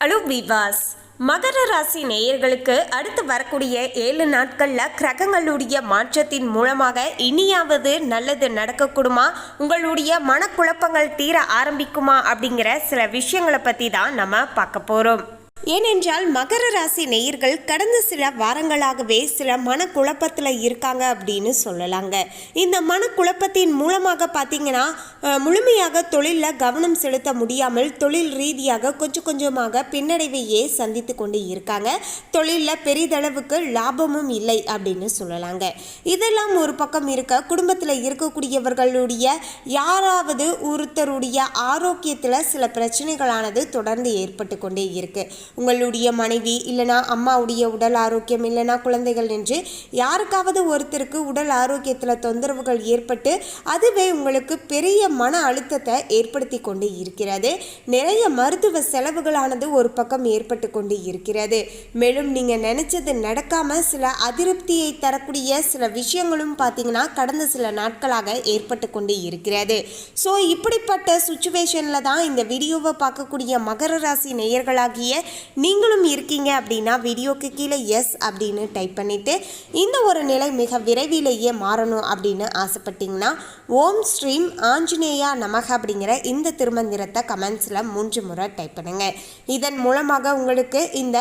Hello விவாஸ் மகர ராசி நேயர்களுக்கு அடுத்து வரக்கூடிய ஏழு நாட்களில் கிரகங்களுடைய மாற்றத்தின் மூலமாக இனியாவது நல்லது நடக்கக்கூடுமா? உங்களுடைய மனக்குழப்பங்கள் தீர ஆரம்பிக்குமா? அப்படிங்கிற சில விஷயங்களை பற்றி தான் நம்ம பார்க்க போகிறோம் ஏனென்றால் மகர ராசி நேயர்கள் கடந்த சில வாரங்களாகவே சில மனக்குழப்பத்தில் இருக்காங்க அப்படின்னு சொல்லலாங்க. இந்த மனக்குழப்பத்தின் மூலமாக பார்த்தீங்கன்னா முழுமையாக தொழிலில் கவனம் செலுத்த முடியாமல் தொழில் ரீதியாக கொஞ்சம் கொஞ்சமாக பின்னடைவையே சந்தித்து கொண்டு இருக்காங்க. தொழிலில் பெரிதளவுக்கு லாபமும் இல்லை அப்படின்னு சொல்லலாங்க. இதெல்லாம் ஒரு பக்கம் இருக்க குடும்பத்தில் இருக்கக்கூடியவர்களுடைய யாராவது ஒருத்தருடைய ஆரோக்கியத்தில் சில பிரச்சனைகளானது தொடர்ந்து ஏற்பட்டு கொண்டே இருக்குது உங்களுடைய மனைவி இல்லைனா அம்மாவுடைய உடல் ஆரோக்கியம் இல்லைனா குழந்தைகள் என்று யாருக்காவது ஒருத்தருக்கு உடல் ஆரோக்கியத்தில் தொந்தரவுகள் ஏற்பட்டு அதுவே உங்களுக்கு பெரிய மன அழுத்தத்தை ஏற்படுத்தி கொண்டு இருக்கிறது. நிறைய மருத்துவ செலவுகளானது ஒரு பக்கம் ஏற்பட்டு கொண்டு இருக்கிறது. மேலும் நீங்கள் நினச்சது நடக்காமல் சில அதிருப்தியை தரக்கூடிய சில விஷயங்களும் பார்த்தீங்கன்னா கடந்த சில நாட்களாக ஏற்பட்டு கொண்டு இருக்கிறது. ஸோ இப்படிப்பட்ட சுச்சுவேஷனில் தான் இந்த வீடியோவை பார்க்கக்கூடிய மகர ராசி நேயர்களாகிய நீங்களும் இருக்கீங்க அப்படின்னா வீடியோக்கு கீழே எஸ் அப்படின்னு டைப் பண்ணிவிட்டு இந்த ஒரு நிலை மிக விரைவிலேயே மாறணும் அப்படின்னு ஆசைப்பட்டீங்கன்னா ஓம் ஸ்ரீம் ஆஞ்சநேயா நமக அப்படிங்கிற இந்த திருமந்திரத்தை கமெண்ட்ஸில் மூன்று முறை டைப் பண்ணுங்க. இதன் மூலமாக உங்களுக்கு இந்த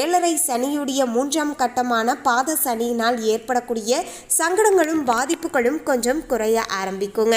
ஏழரை சனியுடைய மூன்றாம் கட்டமான பாத சனியினால் ஏற்படக்கூடிய சங்கடங்களும் பாதிப்புகளும் கொஞ்சம் குறைய ஆரம்பிக்குங்க.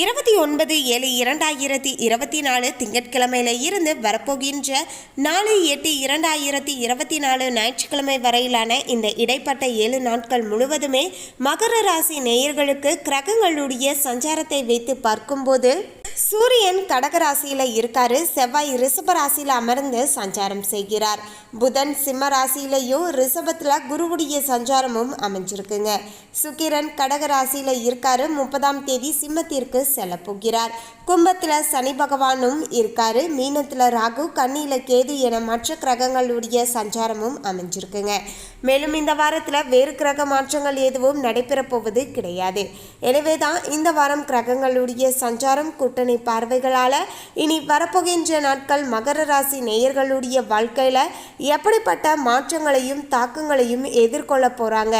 இருபத்தி ஒன்பது ஏழு இரண்டாயிரத்தி இருபத்தி நாலு திங்கட்கிழமையில இருந்து வரப்போகின்ற நாலு எட்டு இரண்டாயிரத்தி இருபத்தி நாலு ஞாயிற்றுக்கிழமை வரையிலான இந்த இடைப்பட்ட ஏழு நாட்கள் முழுவதுமே மகர ராசி நேயர்களுக்கு கிரகங்களுடைய சஞ்சாரத்தை வைத்து பார்க்கும்போது சூரியன் கடகராசியில இருக்காரு. செவ்வாய் ரிஷப ராசியில அமர்ந்து சஞ்சாரம் செய்கிறார். புதன் சிம்ம ராசியிலையும் ரிஷபத்துல குருவுடைய சஞ்சாரமும் அமைஞ்சிருக்குங்க. சுக்கிரன் கடகராசியில இருக்காரு. முப்பதாம் தேதி சிம்மத்திற்கு செல்ல போகிறார் கும்பத்தில் சனி பகவானும் இருக்காரு. மீனத்தில் ராகு கண்ணியில் கேது என மற்ற கிரகங்களுடைய சஞ்சாரமும் அமைஞ்சிருக்குங்க. மேலும் இந்த வாரத்தில் வேறு கிரக மாற்றங்கள் எதுவும் நடைபெறப்போவது கிடையாது. எனவே தான் இந்த வாரம் கிரகங்களுடைய சஞ்சாரம் கூட்டணி பார்வைகளால் இனி வரப்போகின்ற நாட்கள் மகர ராசி நேயர்களுடைய வாழ்க்கையில எப்படிப்பட்ட மாற்றங்களையும் தாக்கங்களையும் எதிர்கொள்ள போறாங்க.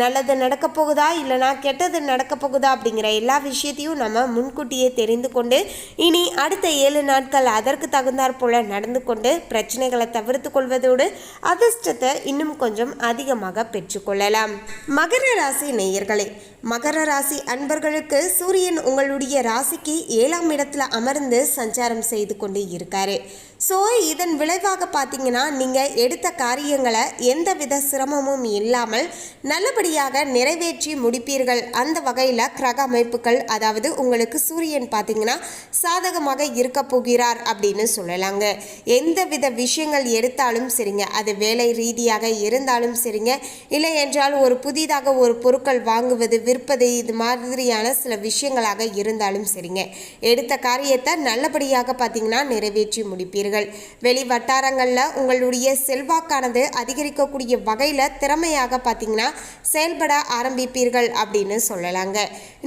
நல்லது நடக்க போகுதா? இல்லைனா கெட்டது நடக்க போகுதா? அப்படிங்கிற எல்லா விஷயத்தையும் நம்ம முன்கூட்டியே தெரிந்து கொண்டு இனி அடுத்த ஏழு நாட்கள் அதற்கு தகுந்தாற் போல நடந்து கொண்டு பிரச்சனைகளை தவிர்த்து கொள்வதோடு அதிர்ஷ்டத்தை இன்னும் கொஞ்சம் அதிகமாக பெற்றுக்கொள்ளலாம் மகர ராசி நேயர்களே மகர ராசி அன்பர்களுக்கு சூரியன் உங்களுடைய ராசிக்கு ஏழாம் இடத்துல அமர்ந்து சஞ்சாரம் செய்து கொண்டு இருக்காரு. ஸோ இதன் விளைவாக பார்த்தீங்கன்னா நீங்கள் எடுத்த காரியங்களை எந்தவித சிரமமும் இல்லாமல் நல்லபடியாக நிறைவேற்றி முடிப்பீர்கள். அந்த வகையில் கிரக அமைப்புகள் அதாவது உங்களுக்கு சூரியன் பார்த்தீங்கன்னா சாதகமாக இருக்க போகிறார் அப்படின்னு சொல்லலாங்க. எந்தவித விஷயங்கள் எடுத்தாலும் சரிங்க. அது வேலை ரீதியாக இருந்தாலும் சரிங்க. இல்லை என்றால் ஒரு புதிதாக ஒரு பொருட்கள் வாங்குவது விற்பது இது மாதிரியான சில விஷயங்களாக இருந்தாலும் சரிங்க. எடுத்த காரியத்தை நல்லபடியாக பார்த்தீங்கன்னா நிறைவேற்றி முடிப்பீர்கள். வெளி வட்டாரங்களில் உங்களுடைய செல்வாக்கானது அதிகரிக்கக்கூடிய வகையில் திறமையாக பார்த்தீங்கன்னா செயல்பட ஆரம்பிப்பீர்கள் அப்படின்னு சொல்லலாங்க.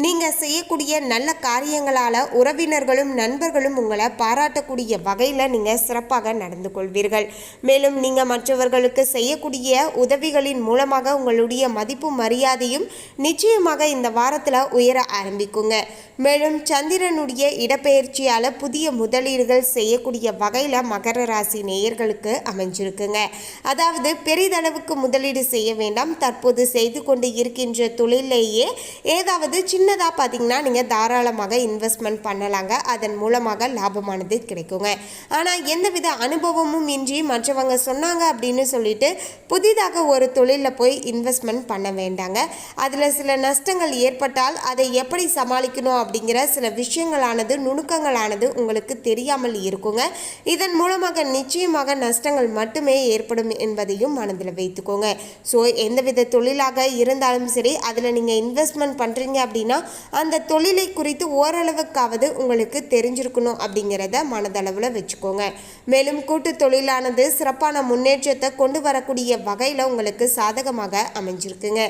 நீங்கள் செய்யக்கூடிய நல்ல காரியங்களால் உறவினர்களும் நண்பர்களும் உங்களை பாராட்டக்கூடிய வகையில் நீங்கள் சிறப்பாக நடந்து கொள்வீர்கள். மேலும் நீங்கள் மற்றவர்களுக்கு செய்யக்கூடிய உதவிகளின் மூலமாக உங்களுடைய மதிப்பு மரியாதையும் நிச்சயமாக இந்த வாரத்தில் உயர ஆரம்பிக்குங்க. மேலும் சந்திரனுடைய இடப்பெயர்ச்சியால் புதிய முதலீடுகள் செய்யக்கூடிய வகையில் மகர ராசி நேயர்களுக்கு அமைஞ்சிருக்குங்க. அதாவது பெரிதளவுக்கு முதலீடு செய்ய வேண்டாம். தற்போது செய்து கொண்டு இருக்கின்ற தொழிலேயே ஏதாவது சின்னதாக பார்த்தீங்கன்னா நீங்கள் தாராளமாக இன்வெஸ்ட்மெண்ட் பண்ணலாங்க. அதன் மூலமாக லாபமானது கிடைக்குங்க. ஆனால் எந்தவித அனுபவமும் இன்றி மற்றவங்க சொன்னாங்க அப்படின்னு சொல்லிட்டு புதிதாக ஒரு தொழிலில் போய் இன்வெஸ்ட்மெண்ட் பண்ண வேண்டாங்க. அதில் சில நஷ்டங்கள் ஏற்பட்டால் அதை எப்படி சமாளிக்கணும் அப்படிங்கிற சில விஷயங்களானது நுணுக்கங்களானது உங்களுக்கு தெரியாமல் இருக்குங்க. இதை இதன் மூலமாக நிச்சயமாக நஷ்டங்கள் மட்டுமே ஏற்படும் என்பதையும் மனதில் வைத்துக்கோங்க. ஸோ எந்தவித தொழிலாக இருந்தாலும் சரி அதில் நீங்கள் இன்வெஸ்ட்மெண்ட் பண்ணுறீங்க அப்படின்னா அந்த தொழிலை குறித்து ஓரளவுக்காவது உங்களுக்கு தெரிஞ்சிருக்கணும் அப்படிங்கிறத மனதளவில் வச்சுக்கோங்க. மேலும் கூட்டு தொழிலானது சிறப்பான முன்னேற்றத்தை கொண்டு வரக்கூடிய வகையில் உங்களுக்கு சாதகமாக அமைஞ்சிருக்குங்க.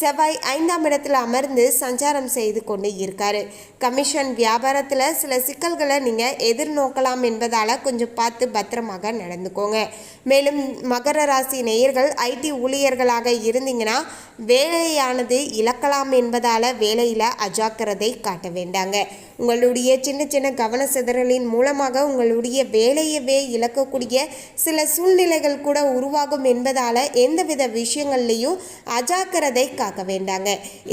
செவ்வாய் ஐந்தாம் இடத்துல அமர்ந்து சஞ்சாரம் செய்து கொண்டு இருக்காரு. கமிஷன் வியாபாரத்தில் சில சிக்கல்களை நீங்கள் எதிர்நோக்கலாம் என்பதால் கொஞ்சம் பார்த்து பத்திரமாக நடந்துக்கோங்க. மேலும் மகர ராசி நேயர்கள் ஐடி ஊழியர்களாக இருந்தீங்கன்னா வேலையானது இழக்கலாம் என்பதால் வேலையில் அஜாக்கிரதை காட்ட வேண்டாங்க. உங்களுடைய சின்ன சின்ன கவன சிதறலின் மூலமாக உங்களுடைய வேலையவே இழக்கக்கூடிய சில சூழ்நிலைகள் கூட உருவாகும் என்பதால் எந்தவித விஷயங்கள்லையும் அஜாக்கிரதை காக்க வேண்டாங்க.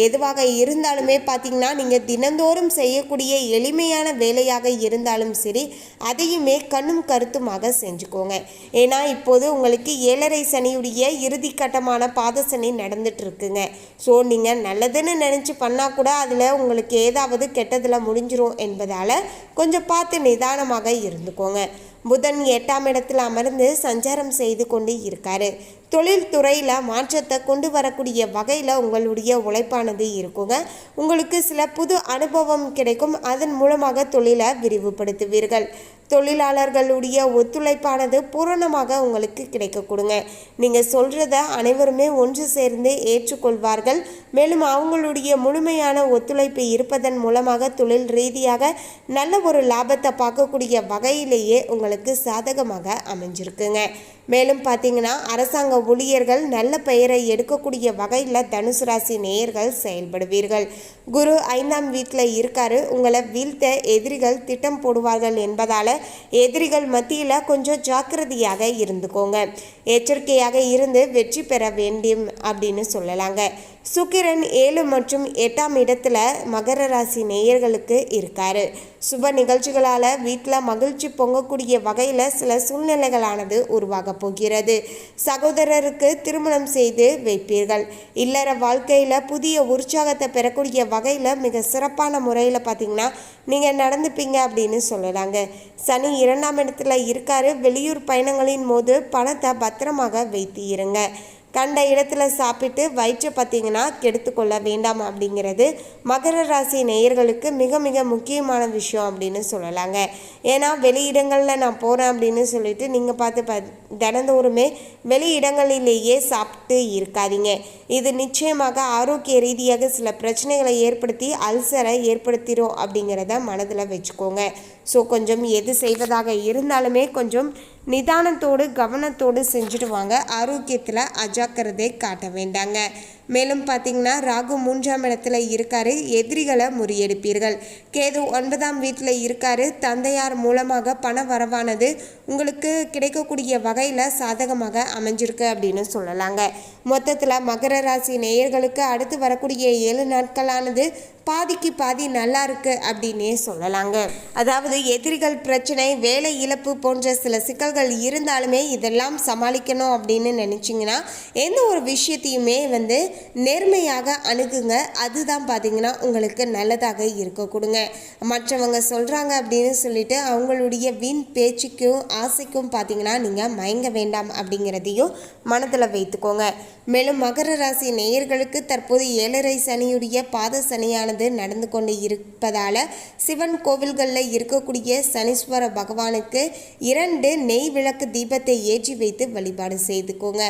எதுவாக இருந்தாலுமே பார்த்தீங்கன்னா நீங்கள் தினந்தோறும் செய்யக்கூடிய எளிமையான வேலையாக இருந்தாலும் சரி அதையுமே கண்ணும் கருத்துமாக செஞ்சுக்கோங்க. ஏன்னா இப்போது உங்களுக்கு ஏழரை சனியுடைய இறுதி கட்டமான பாத சனி நடந்துட்டு இருக்குங்க ஸோ நீங்கள் நல்லதுன்னு நினச்சி பண்ணால் கூட அதில் உங்களுக்கு ஏதாவது கெட்டதில் முடிஞ்சிரும் என்பதால் கொஞ்சம் பார்த்து நிதானமாக இருந்துக்கோங்க. புதன் எட்டாம் இடத்தில் அமர்ந்து சஞ்சாரம் செய்து கொண்டு இருக்காரு. தொழில்துறையில் மாற்றத்தை கொண்டு வரக்கூடிய வகையில் உங்களுடைய உழைப்பானது இருக்குங்க. உங்களுக்கு சில புது அனுபவம் கிடைக்கும். அதன் மூலமாக தொழிலை விரிவுபடுத்துவீர்கள். தொழிலாளர்களுடைய ஒத்துழைப்பானது பூரணமாக உங்களுக்கு கிடைக்க கொடுங்க. நீங்கள் சொல்கிறத அனைவருமே ஒன்று சேர்ந்து ஏற்றுக்கொள்வார்கள். மேலும் அவங்களுடைய முழுமையான ஒத்துழைப்பு இருப்பதன் மூலமாக தொழில் ரீதியாக நல்ல ஒரு லாபத்தை பார்க்கக்கூடிய வகையிலேயே உங்களுக்கு சாதகமாக அமைஞ்சிருக்குங்க. மேலும் பார்த்தீங்கன்னா அரசாங்க ஊழியர்கள் நல்ல பெயரை எடுக்கக்கூடிய வகையில் தனுசு ராசி நேயர்கள் செயல்படுவீர்கள். குரு ஐந்தாம் வீட்டில் இருக்காரு. உங்களை வீழ்த்த எதிரிகள் திட்டம் போடுவார்கள் என்பதால் எதிரிகள் மத்தியில் கொஞ்சம் ஜாக்கிரதையாக இருந்துக்கோங்க. எச்சரிக்கையாக இருந்து வெற்றி பெற வேண்டும் அப்படின்னு சொல்லலாங்க. சுக்கிரன் ஏழு மற்றும் எட்டாம் இடத்துல மகர ராசி நேயர்களுக்கு இருக்காரு. சுப நிகழ்ச்சிகளால் வீட்டில் மகிழ்ச்சி பொங்கக்கூடிய வகையில் சில சூழ்நிலைகளானது உருவாக போகிறது. சகோதரருக்கு திருமணம் செய்து வைப்பீர்கள். இல்லற வாழ்க்கையில் புதிய உற்சாகத்தை பெறக்கூடிய வகையில் மிக சிறப்பான முறையில் பார்த்தீங்கன்னா நீங்கள் நடந்துப்பீங்க அப்படின்னு சொல்லலாங்க. சனி இரண்டாம் இடத்துல இருக்காரு. வெளியூர் பயணங்களின் போது பணத்தை பத்திரமாக வைத்து இருங்க. கண்ட இடத்துல சாப்பிட்டு வயிற்றை பார்த்தீங்கன்னா கெடுத்துக்கொள்ள வேண்டாம் அப்படிங்கிறது மகர ராசி நேயர்களுக்கு மிக மிக முக்கியமான விஷயம் அப்படின்னு சொல்லலாங்க. ஏன்னா வெளி இடங்களில் நான் போகிறேன் அப்படின்னு சொல்லிட்டு நீங்கள் பார்த்து ப தினந்தோறுமே வெளி இடங்களிலேயே சாப்பிட்டு இருக்காதீங்க. இது நிச்சயமாக ஆரோக்கிய ரீதியாக சில பிரச்சனைகளை ஏற்படுத்தி அல்சரை ஏற்படுத்திடும் அப்படிங்கிறத மனதில் வச்சுக்கோங்க. ஸோ கொஞ்சம் எது செய்வதாக இருந்தாலுமே கொஞ்சம் நிதானத்தோடு கவனத்தோடு செஞ்சுட்டு வாங்க. ஆரோக்கியத்தில் அஜாக்கிரதை காட்ட வேண்டாங்க. மேலும் பார்த்தீங்கன்னா ராகு மூன்றாம் இடத்துல இருக்காரு. எதிரிகளை முறியெடுப்பீர்கள். கேது ஒன்பதாம் வீட்டில் இருக்காரு. தந்தையார் மூலமாக பண வரவானது உங்களுக்கு கிடைக்கக்கூடிய வகையில் சாதகமாக அமைஞ்சிருக்கு அப்படின்னு சொல்லலாங்க. மொத்தத்தில் மகர ராசி நேயர்களுக்கு அடுத்து வரக்கூடிய ஏழு நாட்களானது பாதிக்கு பாதி நல்லா இருக்கு அப்படின்னே சொல்லலாங்க. அதாவது எதிரிகள் பிரச்சனை வேலை இழப்பு போன்ற சில சிக்கல்கள் இருந்தாலுமே இதெல்லாம் சமாளிக்கணும் அப்படின்னு நினச்சிங்கன்னா எந்த ஒரு விஷயத்தையுமே வந்து நேர்மையாக அணுகுங்க. அதுதான் பார்த்தீங்கன்னா உங்களுக்கு நல்லதாக இருக்க கொடுங்க மற்றவங்க சொல்கிறாங்க அப்படின்னு சொல்லிட்டு அவங்களுடைய வீண் பேச்சுக்கும் ஆசைக்கும் பார்த்தீங்கன்னா நீங்கள் மயங்க வேண்டாம் அப்படிங்கிறதையும் மனதில் வைத்துக்கோங்க. மேலும் மகர ராசி நேயர்களுக்கு தற்போது ஏழரை சனியுடைய பாத சனியானது நடந்து கொண்டு இருப்பதால் சிவன் கோவில்களில் இருக்கக்கூடிய சனீஸ்வர பகவானுக்கு இரண்டு நெய் விளக்கு தீபத்தை ஏற்றி வைத்து வழிபாடு செய்துக்கோங்க.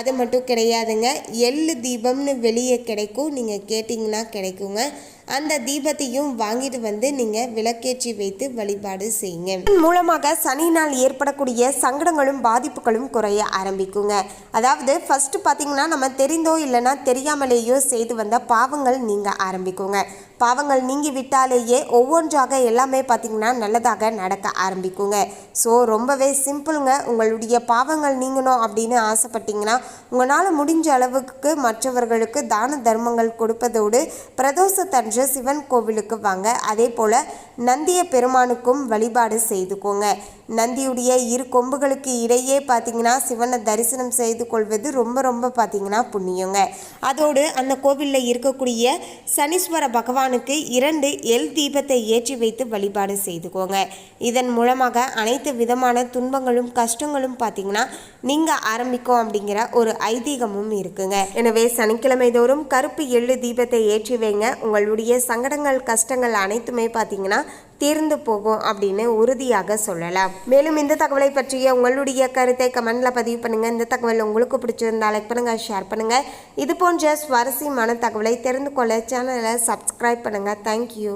அது மட்டும் கிடையாதுங்க எள்ளு தீபம்னு வெளியே கிடைக்கும். நீங்கள் கேட்டிங்கன்னா கிடைக்குங்க. அந்த தீபத்தையும் வாங்கிட்டு வந்து நீங்கள் விளக்கேற்றி வைத்து வழிபாடு செய்யுங்க. மூலமாக மூலமாக நாள் ஏற்படக்கூடிய சங்கடங்களும் பாதிப்புகளும் குறைய ஆரம்பிக்குங்க. அதாவது ஃபர்ஸ்ட் பார்த்தீங்கன்னா நம்ம தெரிந்தோ இல்லைன்னா தெரியாமலேயோ செய்து வந்த பாவங்கள் நீங்க ஆரம்பிக்குங்க. பாவங்கள் நீங்கி விட்டாலேயே ஒவ்வொன்றாக எல்லாமே பார்த்தீங்கன்னா நல்லதாக நடக்க ஆரம்பிக்குங்க. ஸோ ரொம்பவே சிம்பிளுங்க. உங்களுடைய பாவங்கள் நீங்கணும் அப்படின்னு ஆசைப்பட்டீங்கன்னா உங்களால் முடிஞ்ச அளவுக்கு மற்றவர்களுக்கு தான தர்மங்கள் கொடுப்பதோடு பிரதோஷத்தன்று சிவன் கோவிலுக்கு வாங்க. அதே போல் நந்திய பெருமானுக்கும் வழிபாடு செய்துக்கோங்க. நந்தியுடைய இரு கொம்புகளுக்கு இடையே பார்த்தீங்கன்னா சிவனை தரிசனம் செய்து கொள்வது ரொம்ப ரொம்ப பார்த்தீங்கன்னா புண்ணியங்க. அதோடு அந்த கோவிலில் இருக்கக்கூடிய சனீஸ்வர பகவான் பகவானுக்கு இரண்டு எல் தீபத்தை ஏற்றி வைத்து வழிபாடு செய்துக்கோங்க. இதன் மூலமாக அனைத்து விதமான துன்பங்களும் கஷ்டங்களும் பார்த்தீங்கன்னா நீங்கள் ஆரம்பிக்கும் அப்படிங்கிற ஒரு ஐதீகமும் இருக்குங்க. எனவே சனிக்கிழமை தோறும் கருப்பு எள்ளு தீபத்தை ஏற்றி வைங்க. உங்களுடைய சங்கடங்கள் கஷ்டங்கள் அனைத்துமே பார்த்தீங்கன்னா தீர்ந்து போகும் அப்படின்னு உறுதியாக சொல்லலாம். மேலும் இந்த தகவலை பற்றிய உங்களுடைய கருத்தை கமெண்ட்ல பதிவு பண்ணுங்க. இந்த தகவல் உங்களுக்கு பிடிச்சிருந்தா லைக் பண்ணுங்க ஷேர் பண்ணுங்க. இது போன்ற சுவாரஸ்யமான தகவலை தெரிந்து கொள்ள சேனலை சப்ஸ்கிரைப் பண்ணுங்க. தேங்க்யூ